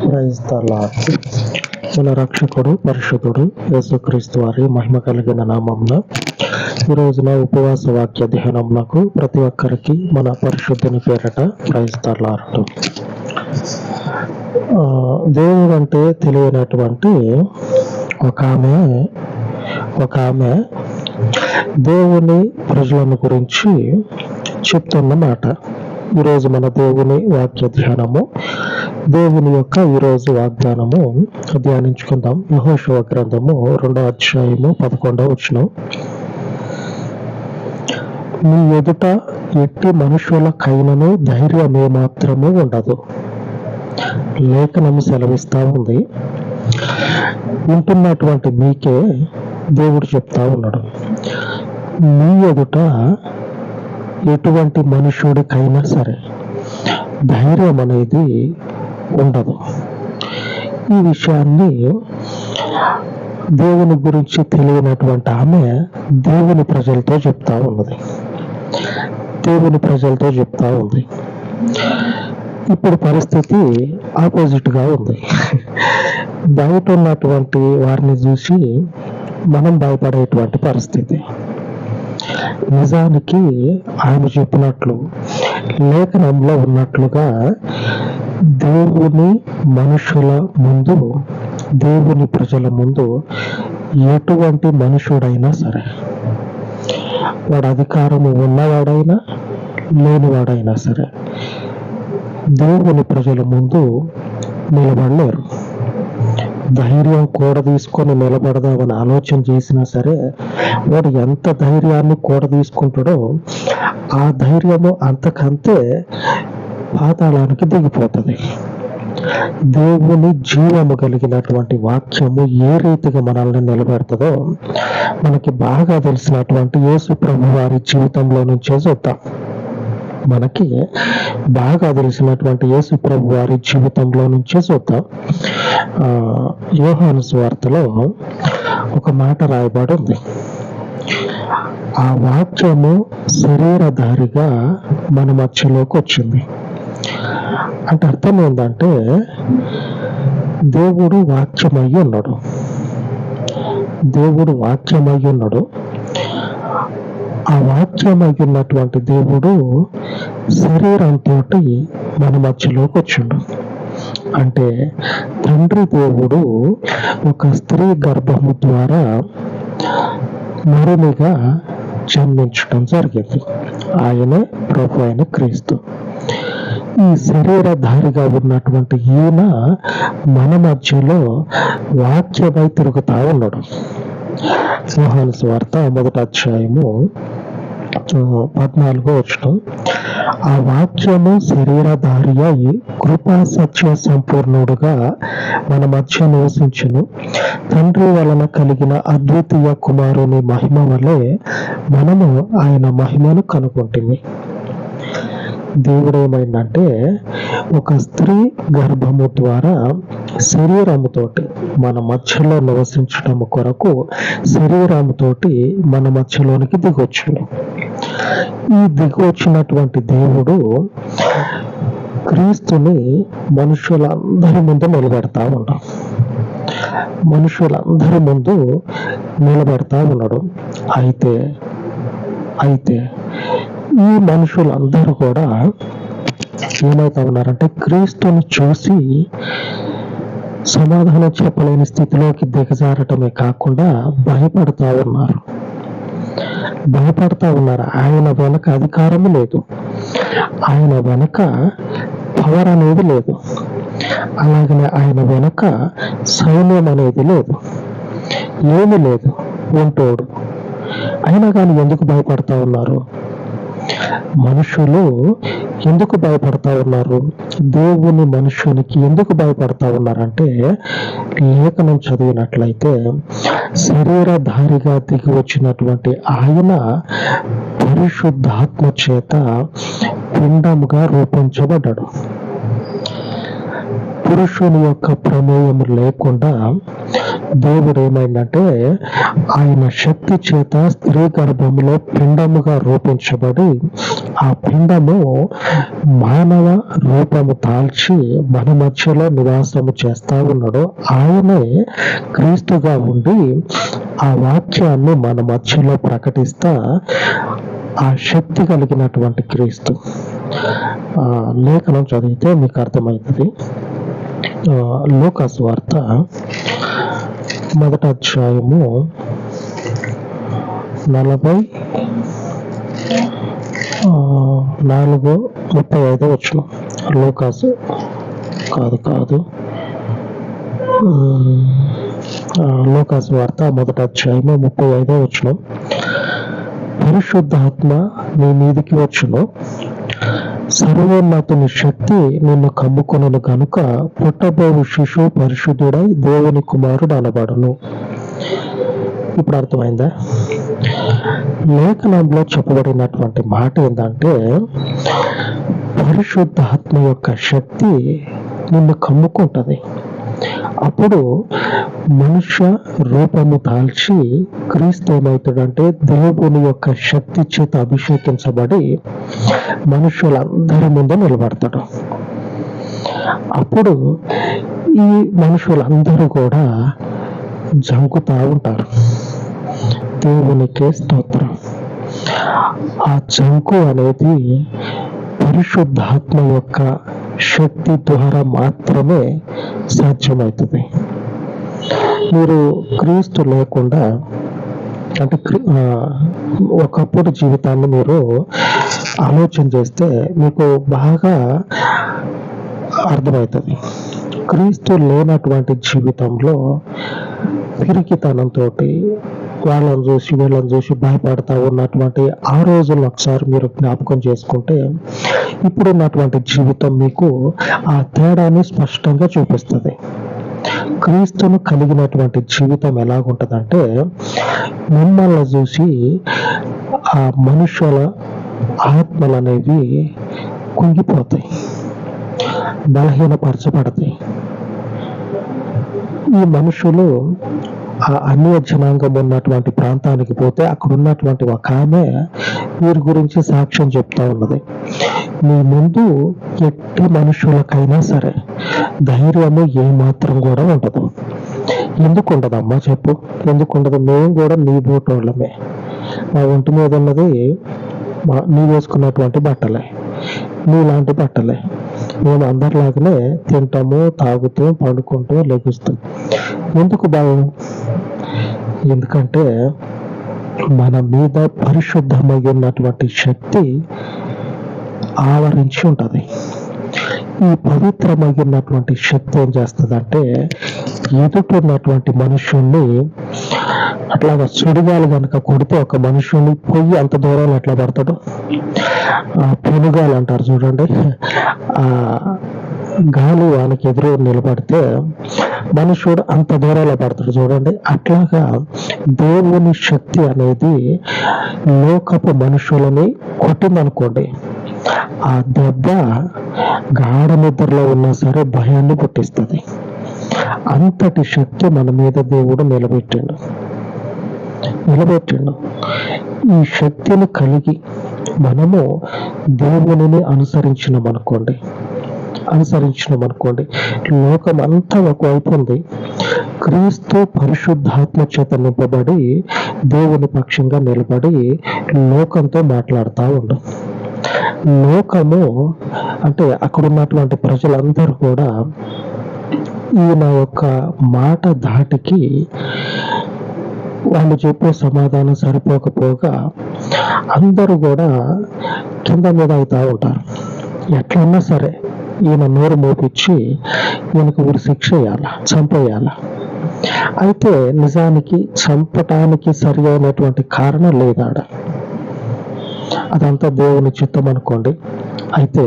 Praise మన రక్షకుడు పరిశుద్ధుడు యేసుక్రీస్తు వారి మహిమ కలిగిన నామంలో ఈ రోజున ఉపవాస వాక్య ధ్యానంలకు ప్రతి ఒక్కరికి మన పరిశుద్ధుని పేరట ప్రైజ్ ఆ, దేవుడు అంటే తెలియనటువంటి ఒక ఆమె ఒక ఆమె దేవుని ప్రజలను గురించి చెప్తున్న మాట. ఈరోజు మన దేవుని వాక్య ధ్యానము. దేవుని యొక్క ఈరోజు వాగ్దానము ధ్యానించుకుందాం. యహోశివ గ్రంథము రెండో అధ్యాయము పదకొండవ వచ్చిన మీ ఎదుట ఎట్టి మనుషులకైనను ధైర్యం ఏమాత్రము ఉండదు. లేఖనం సెలవిస్తా ఉంది. వింటున్నటువంటి మీకే దేవుడు చెప్తా ఉన్నాడు. మీ ఎదుట ఎటువంటి మనుషుడికైనా సరే ధైర్యం అనేది ఉండదు. ఈ విషయాన్ని దేవుని గురించి తెలియనటువంటి ఆమె దేవుని ప్రజలతో చెప్తా ఉన్నది. దేవుని ప్రజలతో చెప్తా ఉంది. ఇప్పుడు పరిస్థితి ఆపోజిట్గా ఉంది. బయట ఉన్నటువంటి వారిని చూసి మనం భయపడేటువంటి పరిస్థితి. నిజానికి ఆయన చెప్పినట్లు లేఖనంలో ఉన్నట్లుగా దేవుని మనుషుల ముందు దేవుని ప్రజల ముందు ఎటువంటి మనుషుడైనా సరే వాడు అధికారము ఉన్నవాడైనా లేనివాడైనా సరే దేవుని ప్రజల ముందు నిలబడలేరు. ధైర్యం కూడ తీసుకొని నిలబడదామని ఆలోచన చేసినా సరే వాడు ఎంత ధైర్యాన్ని కూడ తీసుకుంటాడో ఆ ధైర్యము అంతకంతే పాతాళానికి దిగిపోతుంది. దేవుని జీవము కలిగినటువంటి వాక్యము ఏ రీతిగా మనల్ని నిలబెడుతుందో మనకి బాగా తెలిసినటువంటి యేసు ప్రభు వారి జీవితంలో నుంచే చూద్దాం. మనకి బాగా తెలిసినటువంటి యేసు ప్రభు వారి జీవితంలో నుంచే చూద్దాం. యోహాను స్వార్తలో ఒక మాట రాయబడి ఉంది ఆ వాక్యము శరీరధారిగా మన మధ్యలోకి వచ్చింది. అంటే అర్థం ఏంటంటే దేవుడు వాక్యమై ఉన్నాడు. దేవుడు వాక్యమై ఉన్నాడు. ఆ వాక్యమై ఉన్నటువంటి దేవుడు శరీరంతో మన మధ్యలోకి వచ్చిండు. అంటే తండ్రి దేవుడు ఒక స్త్రీ గర్భము ద్వారా నరునిగా జన్మించడం జరిగింది. ఆయనే ప్రభు అయిన క్రీస్తు. ఈ శరీరధారిగా ఉన్నటువంటి ఈయన మన మధ్యలో వాక్యమై తిరుగుతా ఉన్నాడు. యోహాను స్వార్థ మొదటి అధ్యాయము పద్నాలుగో వచ్చిన ఆ వాక్యము శరీరధారి అయి కృపా సత్య సంపూర్ణుడుగా మన మధ్య నివసించును. తండ్రి వలన కలిగిన అద్వితీయ కుమారుని మహిమ వలె మనము ఆయన మహిమను కనుగొంటిమి. దేవుడు ఏమైందంటే ఒక స్త్రీ గర్భము ద్వారా శరీరముతోటి మన మధ్యలో నివసించడం కొరకు శరీరముతోటి మన మధ్యలోనికి దిగొచ్చు ఈ దిగొచ్చినటువంటి దేవుడు క్రీస్తుని మనుషులందరి ముందు నిలబెడతా ఉన్నాడు. మనుషులందరి ముందు నిలబెడతా ఉన్నాడు. అయితే అయితే ఈ మనుషులందరూ కూడా ఏమవుతా ఉన్నారంటే క్రీస్తుని చూసి సమాధానం చెప్పలేని స్థితిలోకి దిగజారటమే కాకుండా భయపడతా ఉన్నారు. భయపడతా ఉన్నారు. ఆయన వెనక అధికారం లేదు. ఆయన వెనక పవర్ అనేది లేదు. అలాగనే ఆయన వెనక సైన్యం అనేది లేదు. ఏమీ లేదు. ఉంటోడు అయినా కానీ ఎందుకు భయపడతా ఉన్నారు? మనుషులు ఎందుకు భయపడతా ఉన్నారు? దేవుని మనుషునికి ఎందుకు భయపడతా ఉన్నారంటే లేఖనం చదివినట్లయితే శరీరధారిగా దిగి వచ్చినటువంటి ఆయన పరిశుద్ధాత్మ చేత పిండముగా రూపించబడ్డాడు. పురుషుని యొక్క ప్రమేయం లేకుండా దేవుడు ఏమైందంటే ఆయన శక్తి చేత స్త్రీ గర్భంలో పిండముగా రూపించబడి ఆ పిండము మానవ రూపము తాల్చి మన మధ్యలో నివాసము చేస్తా ఉన్నాడు. ఆయనే క్రీస్తుగా ఉండి ఆ వాక్యాన్ని మన మధ్యలో ప్రకటిస్తా ఆ శక్తి కలిగినటువంటి క్రీస్తు. లేఖనం చదివితే మీకు అర్థమవుతుంది. ఆ, మొదట వార్త అధ్యాయము నలభై నాలుగో నాలుగు ముప్పై ఐదో వచ్చిన లోకాసు కాదు కాదు. లోకాసు వార్త మొదట అధ్యాయము ముప్పై ఐదో వచ్చిన పరిశుద్ధాత్మ నీ మీదికి వచ్చును. సర్వోన్నతుని శక్తి నిన్ను కమ్ముకొనను గనుక పుట్టబోవు శిశువు పరిశుద్ధుడై దేవుని కుమారుడు అనబడును. ఇప్పుడు అర్థమైందా? లేఖనంలో చెప్పబడినటువంటి మాట ఏంటంటే పరిశుద్ధాత్మ యొక్క శక్తి నిన్ను కమ్ముకుంటది. అప్పుడు మనుష్య రూపము దాల్చి క్రీస్తు ఏమవుతాడంటే దేవుని యొక్క శక్తి చేత అభిషేకించబడి మనుషులందరి ముందు నిలబడతాడు. అప్పుడు ఈ మనుషులందరూ కూడా జంకుతా ఉంటారు. దేవునికే స్తోత్రం. ఆ జంకు అనేది పరిశుద్ధాత్మ యొక్క శక్తి ద్వారా మాత్రమే సాధ్యమవుతుంది. మీరు క్రీస్తు లేకుండా అంటే ఒకప్పుడు జీవితాన్ని మీరు ఆలోచన చేస్తే మీకు బాగా అర్థమవుతుంది. క్రీస్తు లేనటువంటి జీవితంలో పిరికితనంతో వాళ్ళని చూసి వీళ్ళని చూసి భయపడతా ఉన్నటువంటి ఆ రోజులు ఒకసారి మీరు జ్ఞాపకం చేసుకుంటే ఇప్పుడున్నటువంటి జీవితం మీకు ఆ తేడాని స్పష్టంగా చూపిస్తుంది. క్రీస్తును కలిగినటువంటి జీవితం ఎలాగుంటదంటే మిమ్మల్ని చూసి ఆ మనుషుల ఆత్మలు అనేవి కుంగిపోతాయి బలహీనపరచబడతాయి. ఈ మనుషులు ఆ అన్య జనాంగం ఉన్నటువంటి ప్రాంతానికి పోతే అక్కడ ఉన్నటువంటి ఒక ఆమె వీరి గురించి సాక్ష్యం చెప్తా ఉన్నది. మీ ముందు ఎట్టి మనుషులకైనా సరే ధైర్యము ఏ మాత్రం కూడా ఉండదు. ఎందుకు ఉండదు అమ్మా చెప్పు? ఎందుకు ఉండదు మేము కూడా నీ బోటోళ్ళమే. మా ఒంటి మీద ఉన్నది మా నీ వేసుకున్నటువంటి బట్టలే. నీలాంటి బట్టలే. మేము అందరిలాగానే తింటాము తాగుతూ పండుకుంటూ లభిస్తాం ఎందుకు భయం? ఎందుకంటే మన మీద పరిశుద్ధమై ఉన్నటువంటి శక్తి ఆవరించి ఉంటుంది. ఈ పవిత్రమైనటువంటి శక్తి ఏం చేస్తుందంటే ఎదుటిన్నటువంటి మనుషుల్ని అట్లాగా సుడిగాలు కనుక కొడితే ఒక మనుషుని పొయ్యి అంత దూరంలో ఎట్లా పడతాడు? పెనుగాలు అంటారు చూడండి. ఆ గాలి వానికి ఎదురు నిలబడితే మనుషుడు అంత దూరంలో పడతాడు చూడండి. అట్లాగా దేవుని శక్తి అనేది లోకపు మనుషులని కొట్టిందనుకోండి ఆ దెబ్బ గాఢ నిద్రలో ఉన్నా సరే భయాన్ని పుట్టిస్తుంది. అంతటి శక్తి మన మీద దేవుడు నిలబెట్టిండు. నిలబెట్టిండు. ఈ శక్తిని కలిగి మనము దేవునిని అనుసరించినాం అనుకోండి అనుసరించినాం అనుకోండి లోకం అంతా ఒకవైపు ఉంది. క్రీస్తు పరిశుద్ధాత్మ చేత నింపబడి దేవుని పక్షంగా నిలబడి లోకంతో మాట్లాడుతూ ఉండు. లోకము అంటే అక్కడ ఉన్నటువంటి ప్రజలందరూ కూడా ఈయన యొక్క మాట ధాటికి వాళ్ళు చెప్పే సమాధానం సరిపోకపోగా అందరూ కూడా కింద మీద అవుతా ఉంటారు. ఎట్లన్నా సరే ఈయన నోరు మోపించి ఈయనకు ఊరు శిక్ష వేయాల చంపేయాల. అయితే నిజానికి చంపటానికి సరి అయినటువంటి కారణం లేదాడ. అదంతా దేవుని చిత్తం అనుకోండి. అయితే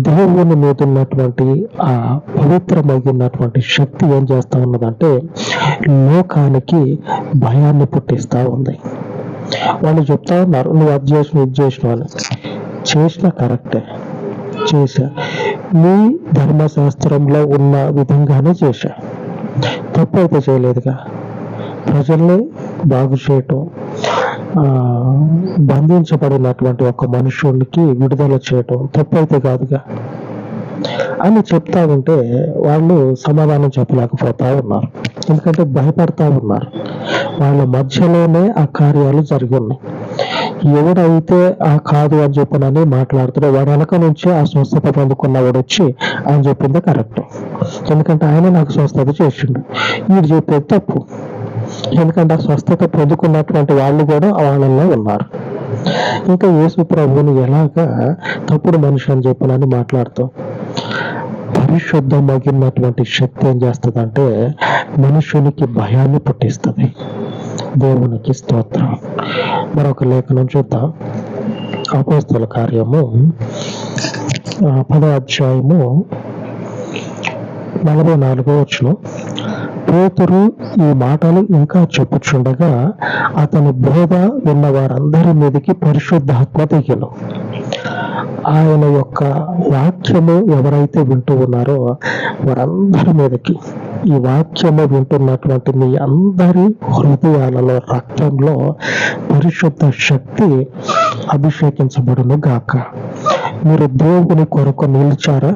దేవుని మీద ఉన్నటువంటి ఆ పవిత్రమైనటువంటి శక్తి ఏం చేస్తా ఉన్నదంటే లోకానికి భయాన్ని పుట్టిస్తా ఉంది. వాళ్ళు చెప్తా ఉన్నారు నువ్వు అది చేసిన ఇది చేసిన అని. చేసిన కరెక్టే. చేశా. నీ ధర్మశాస్త్రంలో ఉన్న విధంగానే చేశా. తప్పు అయితే చేయలేదుగా. ప్రజల్ని బాగు చేయటం బంధించబడినటువంటి ఒక మనుషుడికి విడుదల చేయటం తప్పు అయితే కాదుగా. అని చెప్తా ఉంటే వాళ్ళు సమాధానం చెప్పలేకపోతా ఉన్నారు. ఎందుకంటే భయపడతా ఉన్నారు. వాళ్ళ మధ్యలోనే ఆ కార్యాలు జరిగి ఉన్నాయి ఎవడైతే ఆ కాదు అని చెప్పనని మాట్లాడుతాడో వాడు వెనక నుంచి ఆ స్వస్థత పొందుకున్నవాడు వచ్చి ఆయన చెప్పింది కరెక్ట్. ఎందుకంటే ఆయన నాకు స్వస్థత చేసిండు. వీడు చెప్పేది తప్పు. ఎందుకంటే ఆ స్వస్థత పొందుకున్నటువంటి వాళ్ళు కూడా వాళ్ళల్లో ఉన్నారు. ఇంకా యేసు ప్రభువుని ఎలాగా తప్పుడు మనిషి అని చెప్పనని పరిశుద్ధం పరిశుద్ధమగినటువంటి శక్తి ఏం చేస్తుందంటే మనుషునికి భయాన్ని పుట్టిస్తుంది. దేవునికి స్తోత్రం. మరొక లేఖనం చూద్దాం. అపోస్తుల కార్యము ఆ, పదో అధ్యాయము నలభై నాలుగో వచ్చును పేతురు ఈ మాటలు ఇంకా చెప్పుచుండగా అతని బోధ విన్న వారందరి మీదకి పరిశుద్ధాత్మ దిగను ఆయన యొక్క వాక్యము ఎవరైతే వింటూ ఉన్నారో వారందరి మీదకి ఈ వాక్యము వింటున్నటువంటి మీ అందరి హృదయాలలో రక్తంలో పరిశుద్ధ శక్తి అభిషేకించబడును గాక. మీరు దేవుని కొరకు నిలిచారా?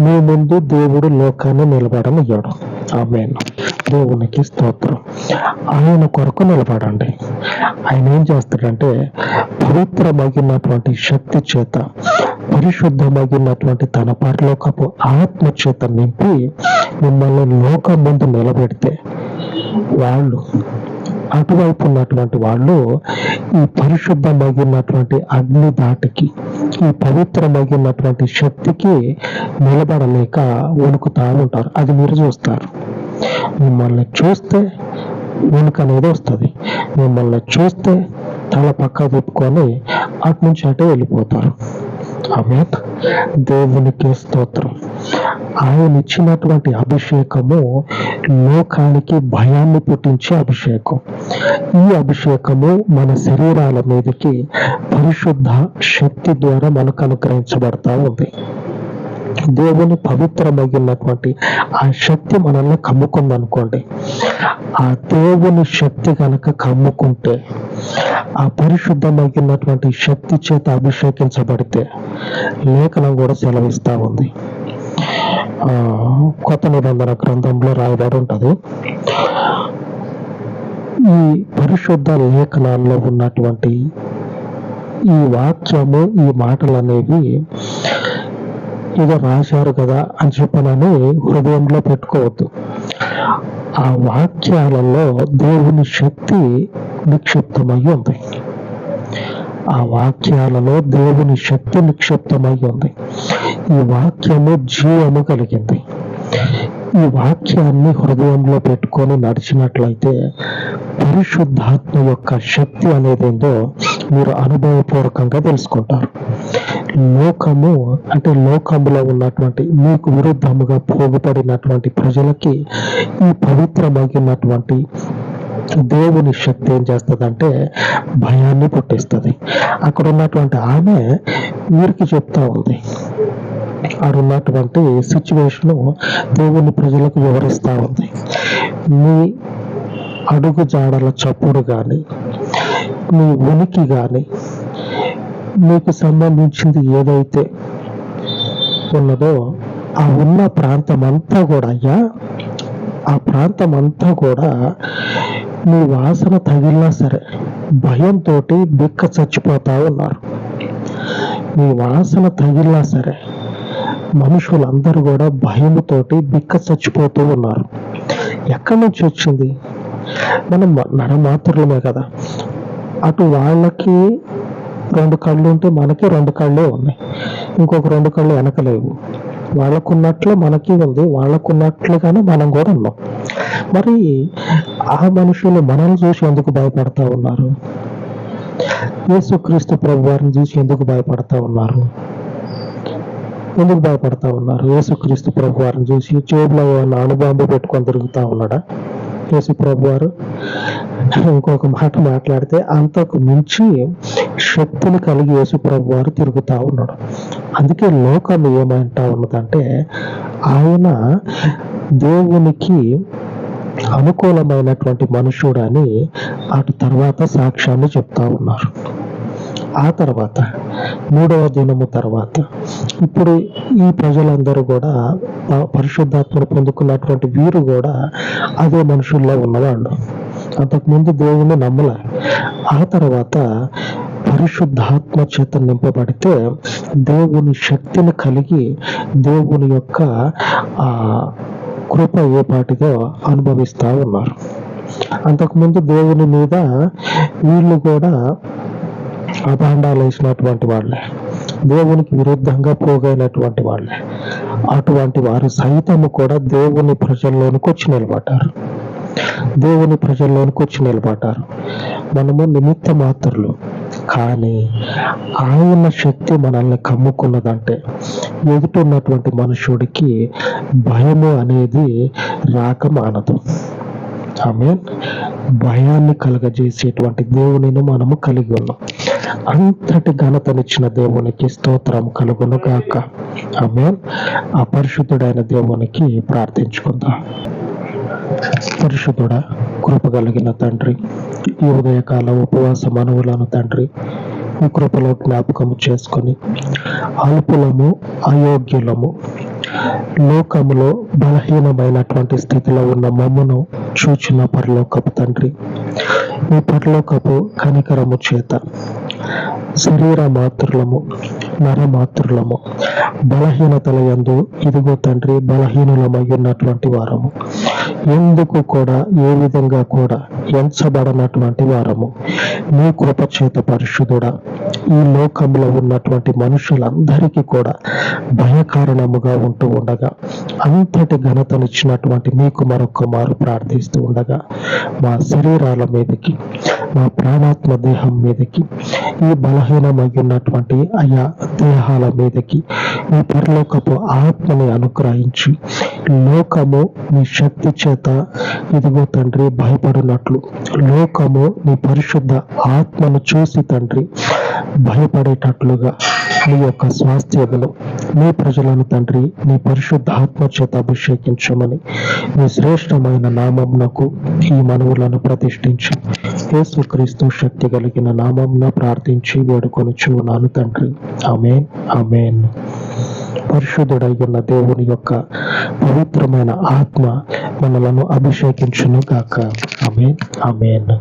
మీ ముందు దేవుడు లోకాన్ని నిలబడనియ్యాడు. ఆమె దేవునికి స్తోత్రం. ఆయన కొరకు నిలబడండి. ఆయన ఏం చేస్తాడంటే పవిత్రమగినటువంటి శక్తి చేత పరిశుద్ధమగినటువంటి తన పరలోకపు ఆత్మ చేత నింపి మిమ్మల్ని లోకం ముందు నిలబెడితే వాళ్ళు అటువైపు ఉన్నటువంటి వాళ్ళు ఈ పరిశుద్ధమగినటువంటి అగ్ని దాటికి ఈ పవిత్రమైనటువంటి శక్తికి నిలబడలేక వణుకుతా ఉంటారు అది మీరు చూస్తారు. మిమ్మల్ని చూస్తే వెనుక అనేది వస్తుంది. మిమ్మల్ని చూస్తే తల పక్క తిప్పుకొని అటు నుంచి అటే వెళ్ళిపోతారు. ఆమె దేవునికి స్తోత్రం. ఆయన ఇచ్చినటువంటి అభిషేకము లోకానికి భయాన్ని పుట్టించే అభిషేకం. ఈ అభిషేకము మన శరీరాల మీదకి పరిశుద్ధ శక్తి ద్వారా మనకు అనుగ్రహించబడతా ఉంది. దేవుని పవిత్రమైనటువంటి ఆ శక్తి మనల్ని కమ్ముకుందనుకోండి. ఆ దేవుని శక్తి కనుక కమ్ముకుంటే ఆ పరిశుద్ధమైనటువంటి శక్తి చేత అభిషేకించబడితే లేఖనం కూడా సెలవిస్తా ఉంది. కొత్త నిబంధన గ్రంథంలో రాయబడి ఉంటుంది. ఈ పరిశుద్ధ లేఖనాల్లో ఉన్నటువంటి ఈ వాక్యము ఈ మాటలు అనేవి ఏదో రాశారు కదా అని చెప్పనని హృదయంలో పెట్టుకోవద్దు. ఆ వాక్యాలలో దేవుని శక్తి నిక్షిప్తమై ఉంది. ఆ వాక్యాలలో దేవుని శక్తి నిక్షిప్తమై ఉంది. ఈ వాక్యము జీవము కలిగింది. ఈ వాక్యాన్ని హృదయంలో పెట్టుకొని నడిచినట్లయితే పరిశుద్ధాత్మ యొక్క శక్తి అనేది ఏందో మీరు అనుభవపూర్వకంగా తెలుసుకుంటారు. లోకము అంటే లోకములో ఉన్నటువంటి మీకు విరుద్ధముగా పోగుపడినటువంటి ప్రజలకి ఈ పవిత్రమైనటువంటి దేవుని శక్తి ఏం చేస్తుందంటే భయాన్ని పుట్టిస్తుంది. అక్కడ ఉన్నటువంటి ఆమె వీరికి చెప్తా ఉంది. ఆడ ఉన్నటువంటి సిచ్యువేషన్ దేవుని ప్రజలకు వివరిస్తూ ఉంది. మీ అడుగు జాడల చప్పుడు కానీ మీ ఉనికి కానీ మీకు సంబంధించింది ఏదైతే ఉన్నదో ఆ ఉన్న ప్రాంతం అంతా కూడా అయ్యా ఆ ప్రాంతం అంతా కూడా మీ వాసన తగిలినా సరే భయంతో బిక్క చచ్చిపోతా ఉన్నారు. మీ వాసన తగిలినా సరే మనుషులందరూ కూడా భయముతోటి బిక్క చచ్చిపోతూ ఉన్నారు. ఎక్కడి నుంచి వచ్చింది? మనం నరమాత్రులమే కదా. అటు వాళ్ళకి రెండు కళ్ళు ఉంటే మనకి రెండు కళ్ళే ఉన్నాయి. ఇంకొక రెండు కళ్ళు వెనకలేవు వాళ్ళకున్నట్లు మనకి ఉంది. వాళ్ళకున్నట్లుగానే మనం కూడా ఉన్నాం. మరి ఆ మనుషులు మనల్ని చూసి ఎందుకు భయపడతా ఉన్నారు? యేసుక్రీస్తు ప్రభు వారిని చూసి ఎందుకు భయపడతా ఉన్నారు? ఎందుకు భయపడతా ఉన్నారు? యేసుక్రీస్తు ప్రభు వారిని చూసి జేబులో ఏమన్నా అణుబాంబు పెట్టుకొని తిరుగుతా ఉన్నాడా? యేసు ప్రభు వారు ఇంకొక మాట మాట్లాడితే అంతకు మించి శక్తిని కలిగి యేసు ప్రభు వారు తిరుగుతా ఉన్నాడు. అందుకే లోకం ఏమంటా ఉన్నదంటే ఆయన దేవునికి అనుకూలమైనటువంటి మనుషుడు అని అటు తర్వాత సాక్ష్యాన్ని చెప్తా ఉన్నారు. ఆ తర్వాత మూడవ దినము తర్వాత ఇప్పుడు ఈ ప్రజలందరూ కూడా పరిశుద్ధాత్మను పొందుకున్నటువంటి వీరు కూడా అదే మనుషుల్లో ఉన్నవాళ్ళు. అంతకుముందు దేవుని నమ్మలే. ఆ తర్వాత పరిశుద్ధాత్మ చేత నింపబడితే దేవుని శక్తిని కలిగి దేవుని యొక్క ఆ కృప ఏ పాటిదో అనుభవిస్తూ ఉన్నారు. అంతకుముందు దేవుని మీద వీళ్ళు కూడా అభాండాలు వేసినటువంటి వాళ్ళే. దేవునికి విరుద్ధంగా పోగైనటువంటి వాళ్ళే. అటువంటి వారు సైతము కూడా దేవుని ప్రజల్లోనికి వచ్చి నిలబడ్డారు. దేవుని ప్రజల్లోనికి వచ్చి నిలబడ్డారు. మనము నిమిత్త మాత్రులు. కానీ ఆయన శక్తి మనల్ని కమ్ముకున్నదంటే ఎదుటి ఉన్నటువంటి మనుషుడికి భయము అనేది రాక మానదు. ఆమె భయాన్ని కలగజేసేటువంటి దేవునిని మనము కలిగి ఉన్నాం. అంతటి ఘనతనిచ్చిన దేవునికి స్తోత్రం కలుగును గాక ఆమె అపరిశుద్ధుడైన దేవునికి ప్రార్థించుకుందాం. పరిశుద్ధుడ కృప కలిగిన తండ్రి ఈ ఉదయకాల ఉపవాస మనవులను తండ్రి కృపలో జ్ఞాపకము చేసుకొని అల్పులము అయోగ్యులము లోకములో బలహీనమైనటువంటి స్థితిలో ఉన్న మమ్మను చూచిన పరలోకపు తండ్రి. ఈ పరలోకపు కనికరము చేత శరీర మాతృలము నరమాతృలము బలహీనతల యందు ఇదిగో తండ్రి బలహీనులమై ఉన్నటువంటి వారము. ఎందుకు కూడా ఏ విధంగా కూడా ఎంచబడనటువంటి వారము. నీ కృప చేత పరిశుద్ధుడా ఈ లోకంలో ఉన్నటువంటి మనుషులందరికీ కూడా భయకారణముగా ఉంటూ ఉండగా అంతటి ఘనతనిచ్చినటువంటి మీకు మరొక మారు ప్రార్థిస్తూ ఉండగా మా శరీరాల మీదకి మా ప్రాణాత్మ దేహం మీదకి ఈ బలహీనమై ఉన్నటువంటి అయా దేహాల మీదకి ఈ పరలోకపు ఆత్మని అనుగ్రహించి లోకము నీ శక్తి చేత ఇదిగో తండ్రి భయపడినట్లు లోకము నీ పరిశుద్ధ ఆత్మను చూసి తండ్రి భయపడేటట్లుగా నీ యొక్క స్వాస్థ్యమును నీ ప్రజలను తండ్రి నీ పరిశుద్ధ ఆత్మ చేత అభిషేకించమని నీ శ్రేష్టమైన నామంనకు ఈ మనవులను ప్రతిష్ఠించి యేసుక్రీస్తు శక్తి కలిగిన నామంన ప్రార్థించి వేడుకొని చూనాను తండ్రి. Amen amen. పరిశుద్ధుడయ్యున్న దేవుని యొక్క పవిత్రమైన ఆత్మ మనలను అభిషేకించును కాక ఆమెన్ ఆమెన్.